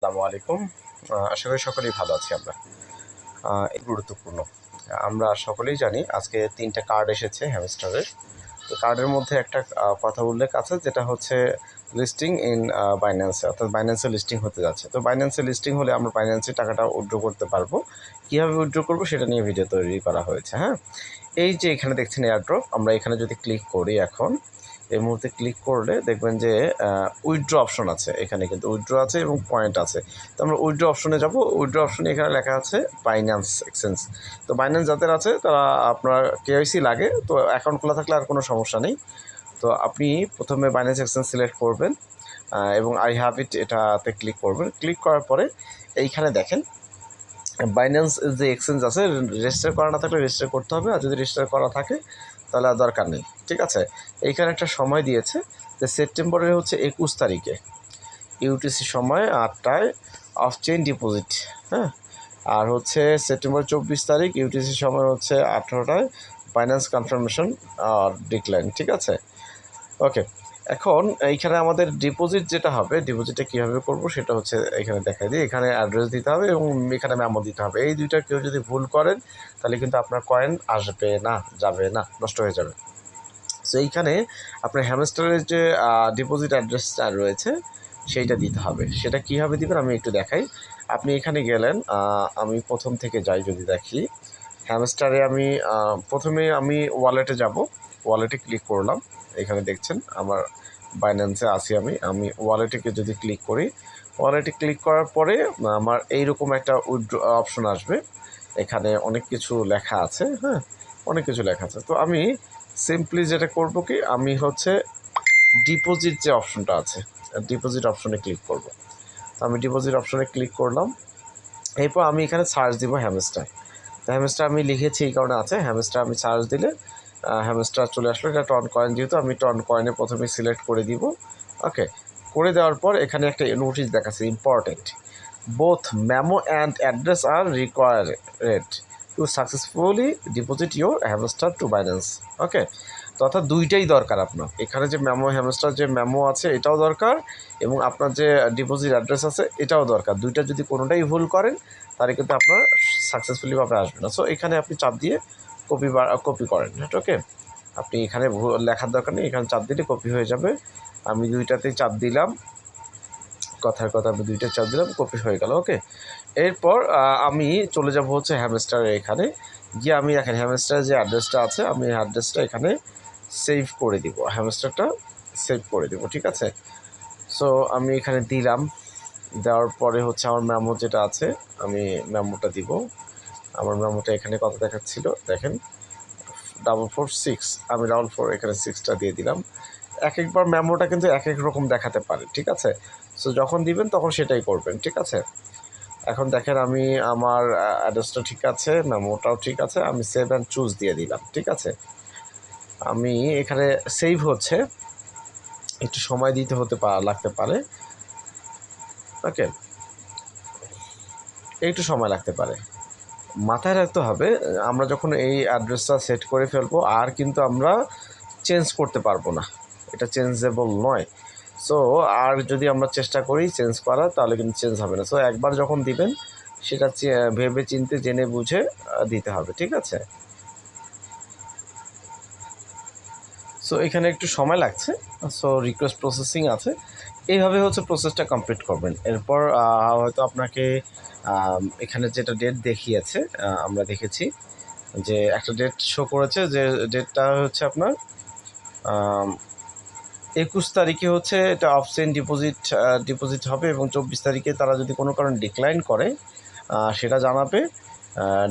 আসসালামু আলাইকুম। আশা করি সকলেই ভালো আছি আমরা। এই গুরুত্বপূর্ণ। আমরা সকলেই জানি আজকে তিনটা কার্ড এসেছে হ্যামস্টারের তো কার্ডের মধ্যে একটা কথা উল্লেখ আছে যেটা হচ্ছে লিস্টিং ইন বাইন্যান্সে অর্থাৎ বাইন্যান্সে লিস্টিং হতে যাচ্ছে। তো বাইন্যান্সে লিস্টিং হলে আমরা বাইন্যান্সে টাকাটা উইথড্র করতে পারব। কীভাবে উইথড্র করব সেটা নিয়ে ভিডিও তৈরি করা হয়েছে হ্যাঁ? এই যে এখানে দেখছেন এয়ারড্রপ আমরা এখানে যদি ক্লিক করি এখন এই মুহূর্তে ক্লিক করলে দেখবেন যে উইথড্র অপশন আছে। এখানে কিন্তু উইথড্র আছে এবং পয়েন্ট আছে। তো আমরা উইথড্র অপশনে যাব। উইথড্র অপশনে এখানে লেখা আছে বাইন্যান্স এক্সচেঞ্জ তো বাইন্যান্স যাদের আছে, তারা আপনার কেওয়াইসি লাগে। তো অ্যাকাউন্ট খোলা থাকলে আর কোনো সমস্যা নেই। তো আপনি প্রথমে বাইন্যান্স এক্সচেঞ্জ সিলেক্ট করবেন এবং আই হ্যাভ ইট এটাতে ক্লিক করবেন। ক্লিক করার পরে এইখানে দেখেন বাইন্যান্স যে এক্সচেঞ্জ আছে রেজিস্টার করা না থাকলে রেজিস্টার করতে হবে, আর যদি রেজিস্টার করা থাকে, তাহলে আর দরকার নেই, ঠিক আছে? এইখানে একটা সময় দিয়েছে, যে সেপ্টেম্বরের হচ্ছে একুশ তারিখে ইউটিসি সময় আটটায় অফ চেইন ডিপোজিট হ্যাঁ? আর হচ্ছে সেপ্টেম্বর চব্বিশ তারিখ ইউটিসি সময় হচ্ছে আঠেরোটায় ফাইন্যান্স কনফার্মেশন আর ডিক্লাইন ঠিক আছে? ওকে এখন এইখানে আমাদের ডিপোজিট যেটা হবে ডিপোজিটটা কীভাবে করব সেটা হচ্ছে এখানে দেখাই দিই। এখানে অ্যাড্রেস দিতে হবে এবং এখানে মেমো দিতে হবে। এই দুইটা কেউ যদি ভুল করেন, তাহলে কিন্তু আপনার কয়েন আসবে না, যাবে না, নষ্ট হয়ে যাবে। সো এইখানে আপনার হ্যামস্টারের যে ডিপোজিট অ্যাড্রেসটা রয়েছে, সেইটা দিতে হবে। সেটা কীভাবে দিবেন আমি একটু দেখাই। আপনি এখানে গেলেন আমি প্রথম থেকে যাই যদি দেখি। হ্যামস্টারে আমি প্রথমে আমি ওয়ালেটে যাব। ওয়ালেটে ক্লিক করলাম। এখানে দেখছেন আমার বাইন্যান্সে আছি আমি। আমি ওয়ালেটে যদি ক্লিক করি ওয়ালেটে ক্লিক করার পরে আমার এইরকম একটা উইথড্র অপশন আসবে। এখানে অনেক কিছু লেখা আছে হ্যাঁ? অনেক কিছু লেখা আছে। তো আমি সিম্পলি যেটা করব কি, আমি হচ্ছে ডিপোজিট যে অপশনটা আছে ডিপোজিট অপশনে ক্লিক করব। আমি ডিপোজিট অপশনে ক্লিক করলাম। এরপর আমি এখানে সার্চ দিব হ্যামস্টার হ্যামস্টার আমি লিখেছি এই কারণে আছে। হ্যামস্টার আমি সার্চ দিলে হ্যামস্টার চলে আসলো। এটা টন কয়েন যেহেতু আমি টন কয়েনে প্রথমে সিলেক্ট করে দিব। ওকে করে দেওয়ার পর এখানে একটা নোটিশ দেখাচ্ছে important both memo and address are required to successfully deposit your hamster to Binance okay তো অর্থাৎ দুইটাই দরকার আপনার। এখানে যে ম্যামো হ্যামস্টার যে ম্যামো আছে, এটাও দরকার এবং আপনার যে ডিপোজিট অ্যাড্রেস আছে, এটাও দরকার। দুইটা যদি কোনোটাই ভুল করেন, তাহলে কিন্তু আপনার সাকসেসফুলিভাবে আসবে না। সো এখানে আপনি চাপ দিয়ে কপি কপি করেন ওকে আপনি এখানে লেখার দরকার নেই, এখানে চাপ দিলে কপি হয়ে যাবে। আমি দুইটাতেই চাপ দিলাম। কথার কথা আমি দুইটা চাপ দিলাম কপি হয়ে গেল ওকে এরপর আমি চলে যাব হচ্ছে হ্যামস্টারের এখানে। গিয়ে আমি দেখেন হ্যামস্টারের যে অ্যাড্রেসটা আছে, আমি অ্যাড্রেসটা এখানে সেভ করে দিব। হ্যামস্টারটা সেভ করে দিব, ঠিক আছে? সো আমি এখানে দিলাম। দেওয়ার পরে হচ্ছে আমার মেমো যেটা আছে, আমি মেমোটা দিব। আমার মেমোটা এখানে কত দেখাচ্ছিল? দেখেন ডাবল ফোর সিক্স আমি ডাবল ফোর এখানে সিক্সটা দিয়ে দিলাম। এক একবার মেমোটা কিন্তু এক এক রকম দেখাতে পারে, ঠিক আছে? সো যখন দিবেন তখন সেটাই করবেন, ঠিক আছে? এখন দেখেন আমি আমার অ্যাড্রেসটা ঠিক আছে মেমোটাও ঠিক আছে, আমি সেভ অ্যান্ড চুজ দিয়ে দিলাম, ঠিক আছে? আমি এখানে সেভ হচ্ছে। একটু সময় দিতে হতে পা- লাগতে পারে। ওকে একটু সময় লাগতে পারে। মাথায় রাখতে হবে, আমরা যখন এই অ্যাড্রেসটা সেট করে ফেলব, আর কিন্তু আমরা চেঞ্জ করতে পারব না। এটা চেঞ্জেবল নয়। সো আর যদি আমরা চেষ্টা করি চেঞ্জ করার, তাহলে কিন্তু চেঞ্জ হবে না। সো একবার যখন দিবেন, সেটা ভেবে চিনতে, জেনে বুঝে দিতে হবে, ঠিক আছে? সো এখানে একটু সময় লাগছে। সো রিকোয়েস্ট প্রসেসিং আছে। এইভাবে হচ্ছে প্রসেসটা কমপ্লিট করবেন। এরপর হয়তো আপনাকে এখানে যেটা ডেট দেখিয়েছে আমরা দেখেছি যে একটা ডেট শো করেছে যে ডেটটা হচ্ছে আপনার একুশ তারিখে হচ্ছে এটা অফসেন ডিপোজিট ডিপোজিট হবে এবং চব্বিশ তারিখে তারা যদি কোনো কারণে ডিক্লাইন করে সেটা জানাবে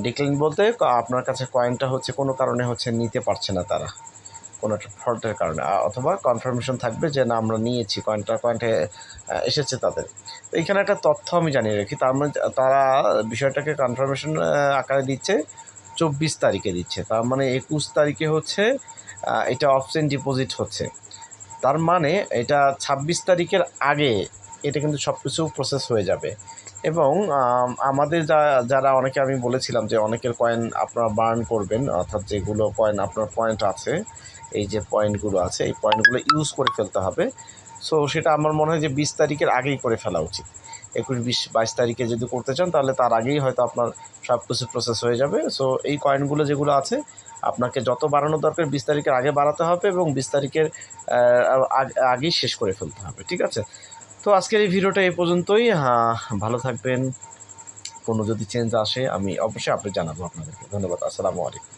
ডিক্লাইন বলতে আপনার কাছে কয়েনটা হচ্ছে কোনো কারণে হচ্ছে নিতে পারছে না তারা। কোনো একটা ফল্টের কারণে। অথবা কনফার্মেশন থাকবে যে, না, আমরা নিয়েছি কয়েনটা কয়েন্টে এসেছে তাদের। তো এইখানে একটা তথ্য আমি জানিয়ে রাখি, তার মানে তারা বিষয়টাকে কনফার্মেশন আকারে দিচ্ছে, চব্বিশ তারিখে দিচ্ছে। তার মানে একুশ তারিখে হচ্ছে এটা অপশন ডিপোজিট হচ্ছে। তার মানে এটা ছাব্বিশ তারিখের আগে এটা কিন্তু সব কিছু প্রসেস হয়ে যাবে। এবং আমাদের যা, যারা অনেকে আমি বলেছিলাম যে অনেকের কয়েন আপনারা বার্ন করবেন, অর্থাৎ যেগুলো কয়েন আপনার পয়েন্ট আছে, এই যে পয়েন্টগুলো আছে, এই পয়েন্টগুলো ইউজ করে ফেলতে হবে। সো সেটা আমার মনে হয় যে বিশ তারিখের আগেই করে ফেলা উচিত। একুশ বিশ বাইশ তারিখে যদি করতে চান, তাহলে তার আগেই হয়তো আপনার সব কিছু প্রসেস হয়ে যাবে। সো এই কয়েনগুলো যেগুলো আছে, আপনাকে যত বাড়ানো দরকার, বিশ তারিখের আগে বাড়াতে হবে এবং বিশ তারিখের আগেই শেষ করে ফেলতে হবে, ঠিক আছে? তো আজকের এই ভিডিওটা এই পর্যন্তই। হ্যাঁ, ভালো থাকবেন। কোনো যদি চেঞ্জ আসে, আমি অবশ্যই আপনি জানাব আপনাদেরকে। ধন্যবাদ, আসসালামু আলাইকুম।